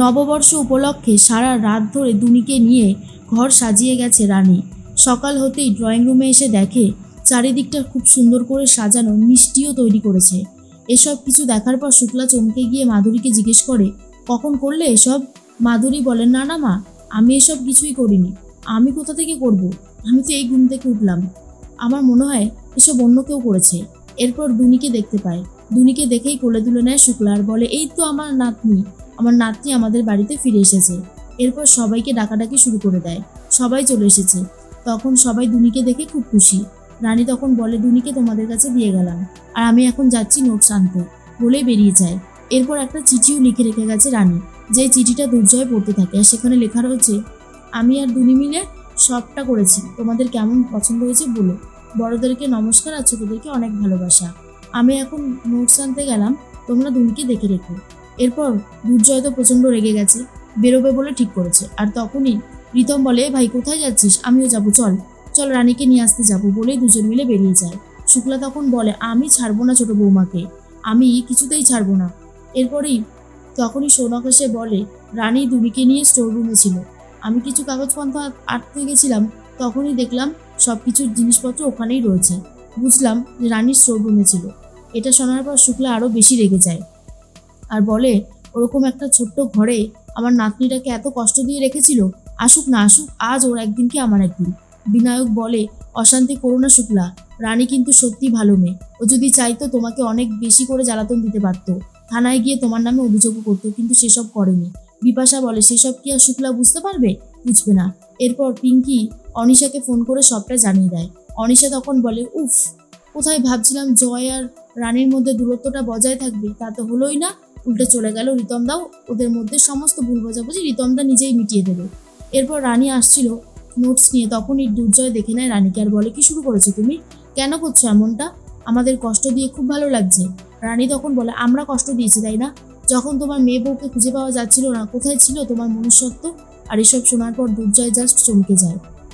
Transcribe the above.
নববর্ষ উপলক্ষে সারা রাত ধরে দুনিকে নিয়ে ঘর সাজিয়ে গেছে রানী। সকাল হতেই ড্রয়িং রুমে এসে দেখে, চারিদিকটা খুব সুন্দর করে সাজানো মিষ্টিও তৈরি করেছে। এসব কিছু দেখার পর শুক্লা চমকে গিয়ে মাধুরীকে জিজ্ঞেস করে, কখন করলে এসব? মাধুরী বলেন, না না, মা, আমি এসব কিছুই করিনি। আমি কোথা থেকে করব? আমি তো এই ঘুম থেকে উঠলাম। আমার মনে হয় এসব অন্য কেউ করেছে। এরপর দুনিকে দেখতে পায়। দুনিকে দেখেই কোলে তুলে নেয় শুক্লা আর বলে, এই তো আমার নাতনি। আমার নাতনি আমাদের বাড়িতে ফিরে এসেছে। এরপর সবাইকে ডাকাডাকি শুরু করে দেয়। সবাই চলে এসেছে। তখন সবাই দুনিকে দেখে খুব খুশি। রানী তখন বলে, দুনিকে তোমাদের কাছে দিয়ে গেলাম। আর আমি এখন যাচ্ছি নোটস আনতে। বলেই বেরিয়ে যায়। এরপর একটা চিঠিও লিখে রেখে গেছে রানী। যে চিঠিটা দুর্জয় পড়তে থাকে, আর সেখানে লেখা রয়েছে, আমি আর দুনি মিলে সবটা করেছি। তোমাদের কেমন পছন্দ হয়েছে বলো। বড়দেরকে নমস্কার, আর ছোটদেরকে অনেক ভালোবাসা। আমি এখন নোটস আনতে গেলাম, তোমরা দুনিকে দেখে রেখো। এরপর দুর্জয় তো প্রচণ্ড রেগে গেছে, বেরোবে বলে ঠিক করেছে। আর তখনই প্রীতম বলে, ভাই, কোথায় যাচ্ছিস? আমিও যাব, চল। চল, রানীকে নিয়ে আসতে যাব, বলেই দুজন মিলে বেরিয়ে যায়। শুক্লা তখন বলে, আমি ছাড়বো না ছোট বৌমাকে। আমি কিছুতেই ছাড়বো না। এরপরেই তখনই সৌনক এসে বলে, রানী দুবিকে নিয়ে স্টোর রুমে ছিল। আমি কিছু কাগজপত্র আটতে গেছিলাম, তখনই দেখলাম সব কিছুর জিনিসপত্র ওখানেই রয়েছে। বুঝলাম যে রানীর স্টোর রুমে ছিল। এটা শোনার পর শুক্লা আরও বেশি রেগে যায়। আর বলে, ওরকম একটা ছোট্ট ঘরে আমার নাতনিটাকে এত কষ্ট দিয়ে রেখেছিল? আসুক না আসুক, আজ ওর একদিন কি আমার একদিন? বিনায়ক বলে, অশান্তি করো না শুক্লা, রানী কিন্তু সত্যি ভালো মেয়ে। ও যদি চাইতো তোমাকে অনেক বেশি করে জ্বালাতন দিতে পারতো। থানায় গিয়ে তোমার নামে অভিযোগও করতো, কিন্তু সেসব করেনি। বিপাশা বলে, সেসব কি আর শুক্লা বুঝতে পারবে? বুঝবে না। এরপর পিঙ্কি অনিশাকে ফোন করে সবটা জানিয়ে দেয়। অনিশা তখন বলে, উফ, কোথায় ভাবছিলাম জয় আর রানীর মধ্যে দূরত্বটা বজায় থাকবে, তা তো হলোই না। উল্টে চলে গেল রিতম দাও ওদের মধ্যে সমস্ত ভুল বোঝাবুঝি রিতমদা নিজেই মিটিয়ে দেবে। এরপর রানী আসছিল নোটস নিয়ে, তখনই দুর্জয় দেখে নেয়, রানীকে আর বলে কি শুরু করেছ তুমি? কেন করছ এমনটা? আমাদের কষ্ট দিয়ে খুব ভালো লাগছে। রানী তখন বলে, আমরা কষ্ট দিয়েছি, তাই না? যখন তোমার মেয়ে বউকে খুঁজে পাওয়া যাচ্ছিল না, কোথায় ছিল তোমার মনুষ্যত্ব? আর এসব শোনার পর দুর্জয় জাস্ট চমকে যায়।